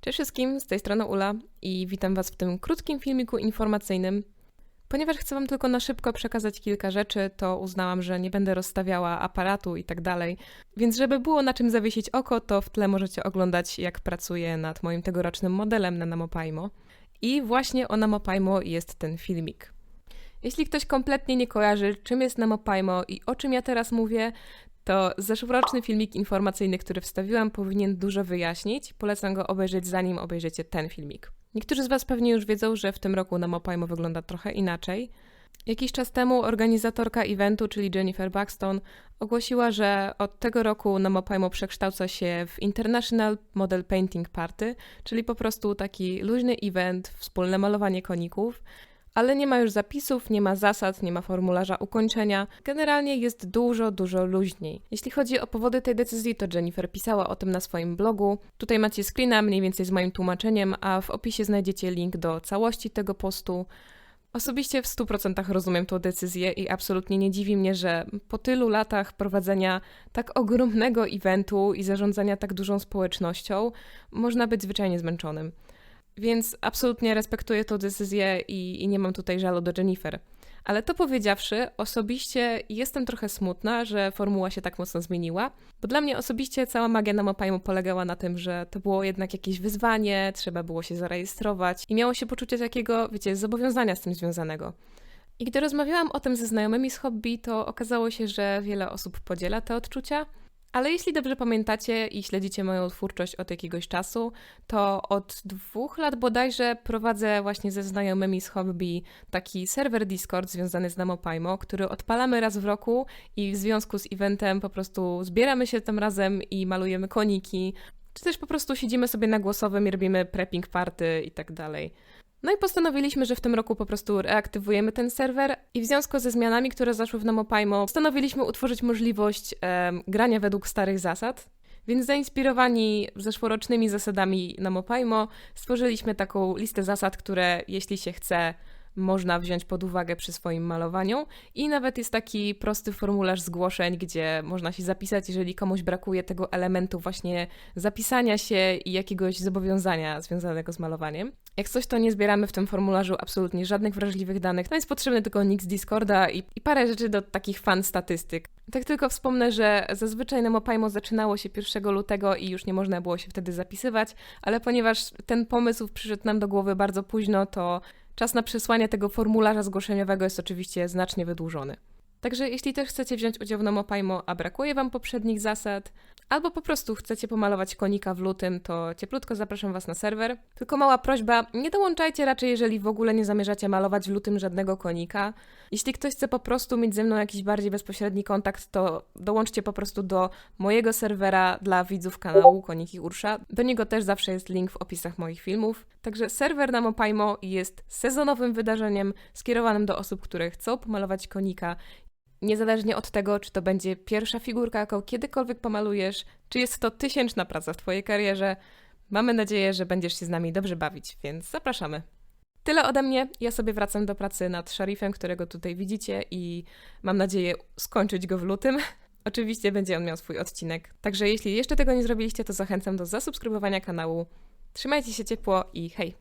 Cześć wszystkim, z tej strony Ula i witam Was w tym krótkim filmiku informacyjnym. Ponieważ chcę Wam tylko na szybko przekazać kilka rzeczy, to uznałam, że nie będę rozstawiała aparatu i tak dalej. Więc żeby było na czym zawiesić oko, to w tle możecie oglądać, jak pracuję nad moim tegorocznym modelem na NamoPaimo. I właśnie o NamoPaimo jest ten filmik. Jeśli ktoś kompletnie nie kojarzy, czym jest NamoPaimo i o czym ja teraz mówię, to zeszłoroczny filmik informacyjny, który wstawiłam, powinien dużo wyjaśnić. Polecam go obejrzeć, zanim obejrzycie ten filmik. Niektórzy z Was pewnie już wiedzą, że w tym roku NamoPaimo wygląda trochę inaczej. Jakiś czas temu organizatorka eventu, czyli Jennifer Buxton, ogłosiła, że od tego roku NamoPaimo przekształca się w International Model Painting Party, czyli po prostu taki luźny event, wspólne malowanie koników, ale nie ma już zapisów, nie ma zasad, nie ma formularza ukończenia. Generalnie jest dużo, dużo luźniej. Jeśli chodzi o powody tej decyzji, to Jennifer pisała o tym na swoim blogu. Tutaj macie screena mniej więcej z moim tłumaczeniem, a w opisie znajdziecie link do całości tego postu. Osobiście w 100% rozumiem tą decyzję i absolutnie nie dziwi mnie, że po tylu latach prowadzenia tak ogromnego eventu i zarządzania tak dużą społecznością można być zwyczajnie zmęczonym. Więc absolutnie respektuję tę decyzję i, i nie mam tutaj żalu do Jennifer. Ale to powiedziawszy, osobiście jestem trochę smutna, że formuła się tak mocno zmieniła, bo dla mnie osobiście cała magia na Mopajmu polegała na tym, że to było jednak jakieś wyzwanie, trzeba było się zarejestrować i miało się poczucie takiego, wiecie, zobowiązania z tym związanego. I gdy rozmawiałam o tym ze znajomymi z hobby, to okazało się, że wiele osób podziela te odczucia, ale jeśli dobrze pamiętacie i śledzicie moją twórczość od jakiegoś czasu, to od dwóch lat bodajże prowadzę właśnie ze znajomymi z hobby taki serwer Discord związany z NamoPaimo, który odpalamy raz w roku i w związku z eventem po prostu zbieramy się tam razem i malujemy koniki, czy też po prostu siedzimy sobie na głosowym i robimy prepping party i tak dalej. No i postanowiliśmy, że w tym roku po prostu reaktywujemy ten serwer i w związku ze zmianami, które zaszły w NamoPaimo, postanowiliśmy utworzyć możliwość e, grania według starych zasad. Więc zainspirowani zeszłorocznymi zasadami NamoPaimo stworzyliśmy taką listę zasad, które jeśli się chce można wziąć pod uwagę przy swoim malowaniu. I nawet jest taki prosty formularz zgłoszeń, gdzie można się zapisać, jeżeli komuś brakuje tego elementu właśnie zapisania się i jakiegoś zobowiązania związanego z malowaniem. Jak coś, to nie zbieramy w tym formularzu absolutnie żadnych wrażliwych danych. No jest potrzebny tylko nick z Discorda i, i parę rzeczy do takich fan statystyk. Tak tylko wspomnę, że zazwyczaj na Mopajmo zaczynało się 1 lutego i już nie można było się wtedy zapisywać, ale ponieważ ten pomysł przyszedł nam do głowy bardzo późno, to Czas na przesłanie tego formularza zgłoszeniowego jest oczywiście znacznie wydłużony. Także jeśli też chcecie wziąć udział w NomoPaimo, a brakuje Wam poprzednich zasad, albo po prostu chcecie pomalować konika w lutym, to cieplutko zapraszam Was na serwer. Tylko mała prośba, nie dołączajcie raczej, jeżeli w ogóle nie zamierzacie malować w lutym żadnego konika. Jeśli ktoś chce po prostu mieć ze mną jakiś bardziej bezpośredni kontakt, to dołączcie po prostu do mojego serwera dla widzów kanału Koniki Ursza. Do niego też zawsze jest link w opisach moich filmów. Także serwer na Mopajmo jest sezonowym wydarzeniem skierowanym do osób, które chcą pomalować konika niezależnie od tego, czy to będzie pierwsza figurka, jaką kiedykolwiek pomalujesz, czy jest to tysięczna praca w Twojej karierze, mamy nadzieję, że będziesz się z nami dobrze bawić, więc zapraszamy. Tyle ode mnie. Ja sobie wracam do pracy nad szarifem, którego tutaj widzicie i mam nadzieję skończyć go w lutym. Oczywiście będzie on miał swój odcinek. Także jeśli jeszcze tego nie zrobiliście, to zachęcam do zasubskrybowania kanału. Trzymajcie się ciepło i hej!